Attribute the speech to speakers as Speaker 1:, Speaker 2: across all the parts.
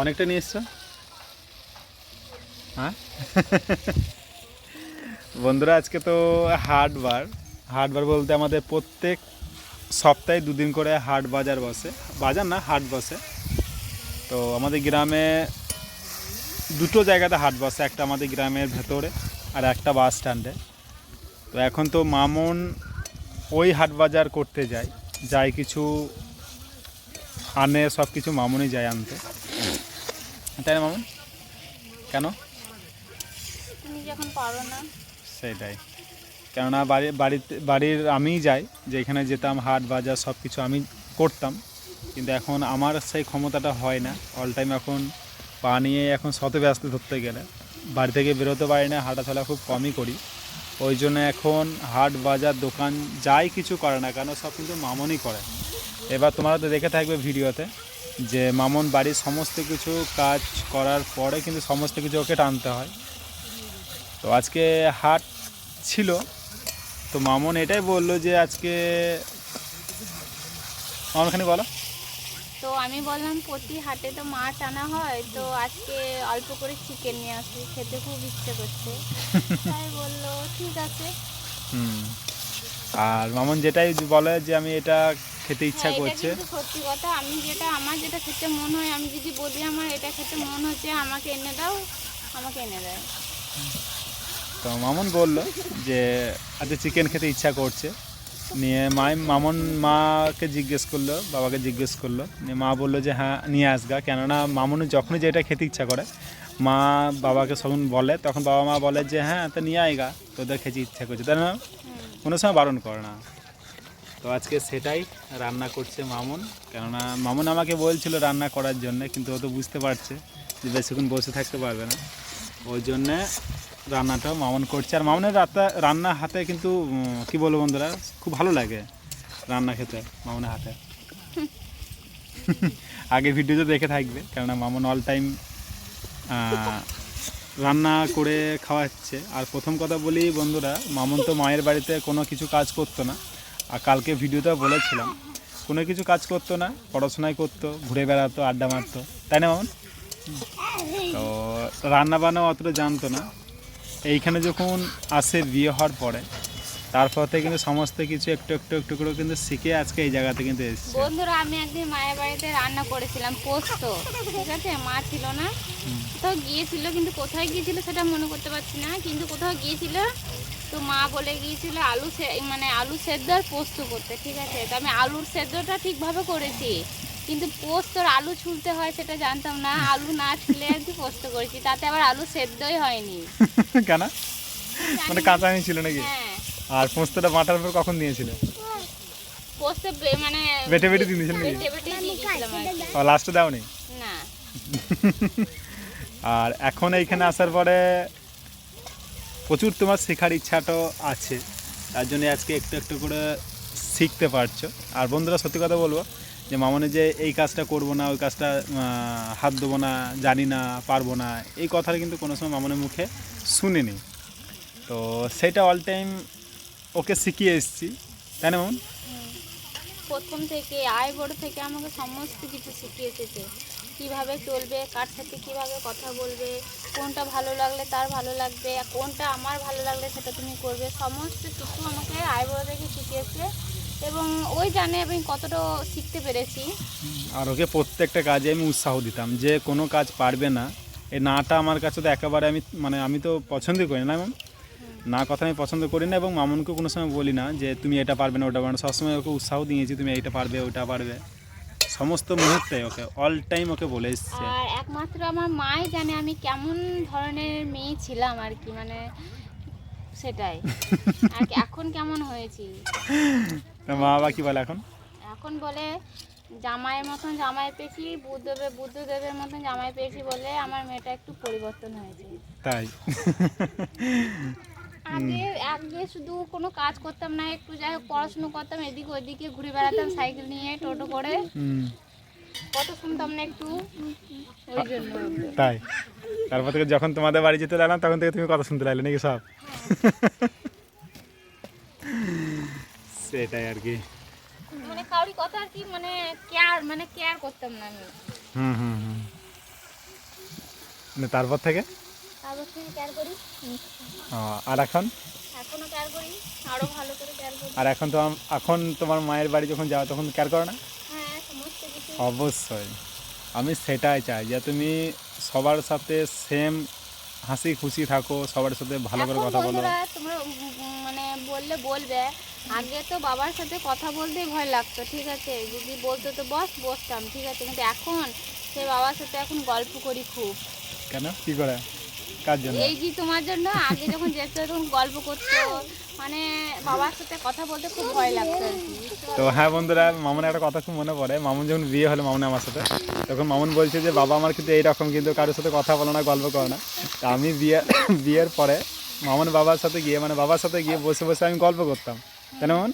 Speaker 1: অনেকটা নিয়ে এসছো? হ্যাঁ? বন্ধুরা, আজকে তো হাটবার হাটবার বলতে আমাদের প্রত্যেক সপ্তাহে দুদিন করে হাট বাজার বসে। বাজার না, হাট বসে। তো আমাদের গ্রামে দুটো জায়গাতে হাট বসে, একটা আমাদের গ্রামের ভেতরে আর একটা বাস স্ট্যান্ডে। তো এখন তো মামুন ওই হাট বাজার করতে যায়। যায় কিছু আনে সব কিছু মামুনই যায় আনতে। তাই না মামুন? কেন?
Speaker 2: তুমি যখন পারো না।
Speaker 1: সেটাই। কেননা বাড়ি বাড়িতে বাড়ির আমিই যাই যেখানে যেতাম হাট বাজার সব কিছু আমি করতাম। কিন্তু এখন আমার সেই ক্ষমতাটা হয় না। অল টাইম এখন পা নিয়ে এখন শত ব্যস্ত ধরতে গেলে। বাড়ি থেকে বেরোতে পারি না হাঁটাচলা খুব কমই করি। ওই জন্য এখন হাট বাজার দোকান যাই কিছু করে না কেন সব কিন্তু মামনই করে। এবার তোমরা তো দেখে থাকবে ভিডিওতে। যে মামন বাড়ির সমস্ত কিছু কাজ করার পরে কিন্তু সমস্ত কিছু ওকে টানতে হয়। তো আজকে হাট ছিল। তো মামন এটাই বলল যে আজকে মামনখানি বলো।
Speaker 2: তো আমি বললাম প্রতি হাটে তো মাছ আনা হয় তো আজকে অল্প করে চিকেন নিয়ে আসি খেতে খুব ইচ্ছে করছে। তাই বলল ঠিক আছে।
Speaker 1: হুম। আর মামন যেটাই বলে যে আমি এটা খেতে ইচ্ছা
Speaker 2: হ্যাঁ,
Speaker 1: করছে।
Speaker 2: সত্যি কথা। আমি যেটা আমার যেটা খেতে মন হয় আমি যদি বলি আমার এটা খেতে মন হচ্ছে আমাকে এনে দাও আমাকে এনে দেয়।
Speaker 1: তো মামন বলল যে আজকে চিকেন খেতে ইচ্ছা করছে। নিয়ে মাই মামন মাকে জিজ্ঞেস করল বাবাকে জিজ্ঞেস করল। নিয়ে মা বলল যে হ্যাঁ নিয়ে আসগা কেননা মামুনি যখনই যেটা খেতে ইচ্ছা করে মা বাবাকে যখন বলে তখন বাবা মা বলে যে হ্যাঁ তো নিয়ে আয়গা তোদের খেতে ইচ্ছা করছে। তাই না কোনো সময় বারণ করে না। তো আজকে সেটাই রান্না করছে মামুন। কেননা মামুন আমাকে বলছিল রান্না করার জন্য, কিন্তু ও তো বুঝতে পারছে যে বেশিক্ষণ বসে থাকতে পারবে না। ওই জন্যে রান্নাটাও মামুন করছে। আর মামুনের রাতে রান্না হাতে কিন্তু কি বলব বন্ধুরা, খুব ভালো লাগে রান্না খেতে মামুনের হাতে। আগে ভিডিওতে দেখে থাকবে, কেননা মামুন অল টাইম রান্না করে খাওয়াচ্ছে। আর প্রথম কথা বলি বন্ধুরা, মামুন তো মায়ের বাড়িতে কোনো কিছু কাজ করতো না। আর কালকে ভিডিওতে বলেছিলাম কোনো কিছু কাজ করতো না পড়াশোনাই করতো ঘুরে বেড়াতো আড্ডা মারতো। তাই না মামুন? তো রান্না বান্না অতটা জানতো না। এইখানে যখন আসে বিয়ে হওয়ার পরে তারপর থেকে কিন্তু সমস্ত কিছু একটু একটু একটু করে কিন্তু শিখে আজকে এই জায়গাতে কিন্তু এসছে।
Speaker 2: বন্ধুরা আমি একদিন মায়ের বাড়িতে রান্না করেছিলাম পোস্ত ঠিক আছে? মা ছিল না। কোথাও গিয়েছিল কিন্তু কোথায় গিয়েছিল সেটা মনে করতে পারছি না কিন্তু কোথাও গিয়েছিল তো মা বলে গিয়েছিল আলু সে- মানে আলু সেদ্ধ আর পোস্ত করতে ঠিক আছে? তো আমি আলুর সেদ্ধটা ঠিকভাবে করেছি। কিন্তু পোস্তর আলু ছুলতে হয় সেটা জানতাম না। আলু না ছুলে আর কি পোস্ত করেছি। তাতে আবার আলু সেদ্ধই হয়নি।
Speaker 1: কেন? মানে কাঁচা আমি ছিল নাকি?
Speaker 2: হ্যাঁ।
Speaker 1: আর পোস্তটা বাটার পর কখন দিয়েছিল?
Speaker 2: পোস্ত মানে
Speaker 1: বেটে বেটে দিয়ে দিয়েছিল নাকি?
Speaker 2: বেটে বেটে দিয়ে আর
Speaker 1: লাস্টে দাও নেই
Speaker 2: না।
Speaker 1: আর এখন এইখানে আসার পরে প্রচুর তোমার শেখার ইচ্ছাটাও আছে। তার জন্য আজকে একটু একটু করে শিখতে পারছ। আর বন্ধুরা, সত্যি কথা বলব, যে মামনে যে এই কাজটা করব না, ওই কাজটা হাত দেবো না, জানি না, পারব না, এই কথাটা কিন্তু কোনো সময় মামনের মুখে শুনিনি। তো সেটা অল টাইম ওকে শিখিয়ে এসেছি। তাই না মামন?
Speaker 2: প্রথম থেকে, আয় বড় থেকে আমাকে সমস্ত কিছু শিখিয়ে এসেছে। কীভাবে চলবে, কার সাথে কীভাবে কথা বলবে কোনটা ভালো লাগলে তার ভালো লাগবে কোনটা আমার ভালো লাগলে সেটা তুমি করবে, সমস্ত কিছু আমাকে আয় বড় থেকে শিখিয়েছে এবং ওই জানে আমি কতটা শিখতে পেরেছি।
Speaker 1: আর ওকে প্রত্যেকটা কাজে আমি উৎসাহ দিতাম, যে কোনো কাজ পারবে না, এই নাটা আমার কাছে তো একেবারে আমি মানে আমি তো পছন্দই করি না না কথা আমি পছন্দ করি না এবং মামুনকে কোনো সময় বলি না যে, তুমি এটা পারবে না, ওটা পারবে না। সবসময় ওকে উৎসাহ দিয়েছি, তুমি এইটা পারবে, ওটা পারবে। সমস্ত মুহূর্তে ওকে অল টাইম ওকে বলে এসছে।
Speaker 2: আর একমাত্র আমার মাই জানে আমি কেমন ধরনের মেয়ে ছিলাম আর কি মানে সেটাই। আর কি এখন কেমন হয়েছি?
Speaker 1: মা বাবা কি বলে এখন?
Speaker 2: এখন বলে জামাইয়ের মতন জামাই পেয়েছি বুদ্ধদেবের বুদ্ধদেবের মতন জামাই পেয়েছি বলে আমার মেয়েটা একটু পরিবর্তন হয়েছে।
Speaker 1: তাই।
Speaker 2: আগে আগে শুধু কোনো কাজ করতাম না একটু যাই হোক পড়াশুনো করতাম এদিকে ওইদিকে ঘুরে বেড়াতাম সাইকেল নিয়ে টোটো করে।
Speaker 1: হুম,
Speaker 2: কত শুনতাম না একটু। ওই জন্য।
Speaker 1: তাই। তারপর থেকে যখন তোমাদের বাড়ি যেতে লাগলাম তখন থেকে তুমি কথা শুনতে লাগলে নাকি সব? সেটাই আর কি।
Speaker 2: মানে কাউরি কথা আর কি মানে কেয়ার মানে কেয়ার করতাম না আমি।
Speaker 1: হুম হুম হুম। মানে তারপর থেকে?
Speaker 2: তারপর কেয়ার করি।
Speaker 1: আর এখন?
Speaker 2: এখনও কেয়ার করি আরও ভালো করে কেয়ার করি।
Speaker 1: আর এখন তো এখন তোমার মায়ের বাড়ি যখন যাও তখন কেয়ার করো না?
Speaker 2: হ্যাঁ সমস্ত কিছু।
Speaker 1: অবশ্যই। আমি সেটাই চাই যে তুমি সবার সাথে সেম হাসি খুশি থাকো সবার সাথে ভালো করে কথা বলো।
Speaker 2: তোমরা মানে বললে বলবে আগে তো বাবার সাথে কথা বলতেই ভয় লাগতো ঠিক আছে? যদি বলতো তো বস বসতাম ঠিক আছে? কিন্তু এখন সে বাবার সাথে এখন গল্প করি খুব।
Speaker 1: কেন? কি করে? কার জন্য?
Speaker 2: এই যে তোমার জন্য আগে যখন যেত তখন গল্প করতো মানে বাবার সাথে কথা বলতে খুব ভয় লাগতো
Speaker 1: তো হ্যাঁ বন্ধুরা মামুনের একটা কথা খুব মনে পড়ে। মামুন যখন বিয়ে হলো মামুন আমার সাথে তখন মামুন বলছে যে বাবা আমার কিন্তু এইরকম কিন্তু কারোর সাথে কথা বলো না গল্প করো না। তা আমি বিয়ে বিয়ের পরে মামুন বাবার সাথে গিয়ে মানে বাবার সাথে গিয়ে বসে বসে আমি গল্প করতাম। তাই না মামুন?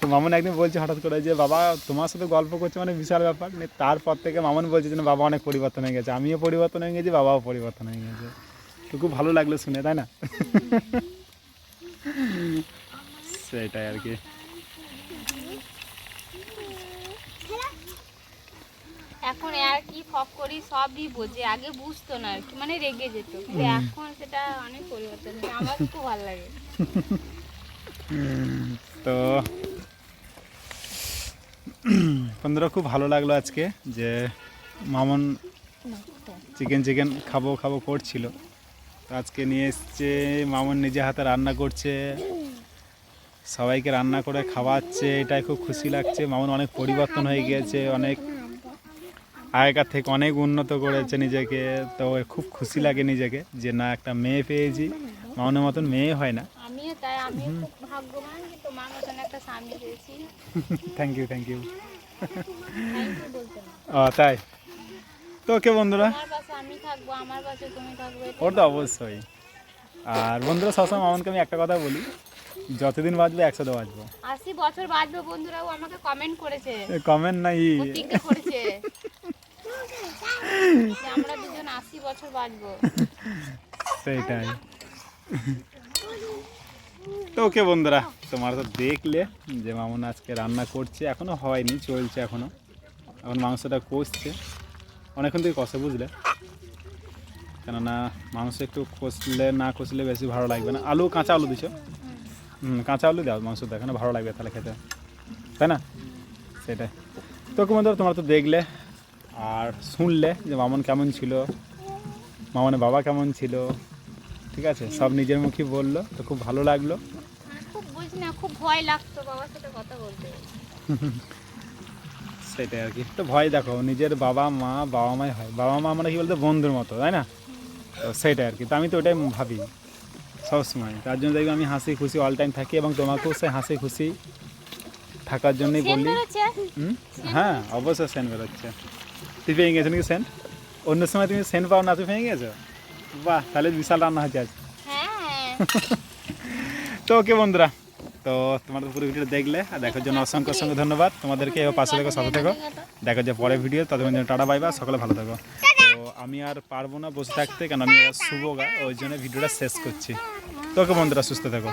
Speaker 1: তো মামুন একদিন বলছে হঠাৎ করে যে বাবা তোমার সাথে গল্প করছে মানে বিশাল ব্যাপার। নিয়ে তারপর থেকে মামুন বলছে যে বাবা অনেক পরিবর্তন হয়ে গেছে। আমিও পরিবর্তন হয়ে গেছি বাবাও পরিবর্তন হয়ে গেছে। তো খুব ভালো লাগল শুনে তাই না? সেটাই আর কি।
Speaker 2: এখন আর কি ফক করি সবই বোঝে। আগে বুঝতো না আর কি মানে রেগে যেত। কিন্তু এখন সেটা অনেক পরিবর্তন আমার খুব ভালো লাগে।
Speaker 1: তো বন্ধুরা খুব ভালো লাগল আজকে যে মামন চিকেন চিকেন খাব খাব করছিল। আজকে নিয়ে এসছে মামন নিজে হাতে রান্না করছে। সবাইকে রান্না করে খাওয়াচ্ছে এটাই খুব খুশি লাগছে। মামন অনেক পরিবর্তন হয়ে গিয়েছে অনেক আগেকার থেকে অনেক উন্নত করেছে নিজেকে। তো খুব খুশি লাগে নিজেকে যে না একটা মেয়ে পেয়েছি। মামনের মতন মেয়ে হয় না। থ্যাংক ইউ থ্যাংক ইউ ও তাই? তো ওকে বন্ধুরা? ওর তো অবশ্যই। আর বন্ধুরা সবসময় মামনকে আমি একটা কথা বলি যতদিন বাঁচবে একসাথে বাঁচবো।
Speaker 2: আশি বছর বাঁচবে বন্ধুরাও আমাকে কমেন্ট করেছে।
Speaker 1: কমেন্ট নাই।
Speaker 2: করেছে। আমরা দুজন আশি বছর বাঁচবো।
Speaker 1: সেইটাই। তো ওকে বন্ধুরা তোমার তো দেখলে যে মামুন আজকে রান্না করছে এখনও হয়নি চলছে এখনও। এখন মাংসটা কষছে। অনেকক্ষণ থেকে কষে বুঝলে। কেননা মাংস একটু কষলে না কষলে বেশি ভালো লাগবে না। আলু কাঁচা আলু দিছো? হুম কাঁচা আলু দাও মাংস দেখানো ভালো লাগবে তাহলে খেতে। তাই না? সেটাই। তো বন্ধুরা তোমরা তো দেখলে আর শুনলে যে মামন কেমন ছিল মামনের বাবা কেমন ছিল ঠিক আছে? সব নিজের মুখে বলল তো খুব ভালো লাগল।
Speaker 2: খুব বুঝি না খুব ভয় লাগতো বাবার সাথে কথা বলতে।
Speaker 1: সেটাই আর কি। তো ভয় দেখো নিজের বাবা মা বাবা মাই হয়। বাবা মা মানে কি বলতো? বন্ধুর মতো তাই না? তো সেটাই আর কি। তো আমি তো ওটাই ভাবি সবসময়। তার জন্য দেখবি আমি হাসি খুশি অল টাইম থাকি এবং তোমাকেও সে হাসি খুশি থাকার জন্যই হুম? হ্যাঁ অবশ্যই সেন্ট বেরোচ্ছে। তুই পেয়ে গেছো নাকি সেন্ট? অন্য সময় তুমি সেন্ট পাও না তুই পেয়ে গেছো? বাহ তাহলে বিশাল রান্না হচ্ছে আজ।
Speaker 2: হ্যাঁ।
Speaker 1: তো ওকে বন্ধুরা। তো তোমাদের পুরো ভিডিও দেখলে আর দেখার জন্য অসংখ্য অসংখ্য ধন্যবাদ। তোমাদেরকে এবার পাশে থেকো সাথে থেকো। দেখা যে পরের ভিডিও তাদের জন্য টাটা বাইবা সকলে ভালো থাকো। তো আমি আর পারব না বসে থাকতে, কেন আমি শুভ গা, ওই জন্য ভিডিওটা শেষ করছি। তোকে বন্ধুরা, সুস্থ থাকো।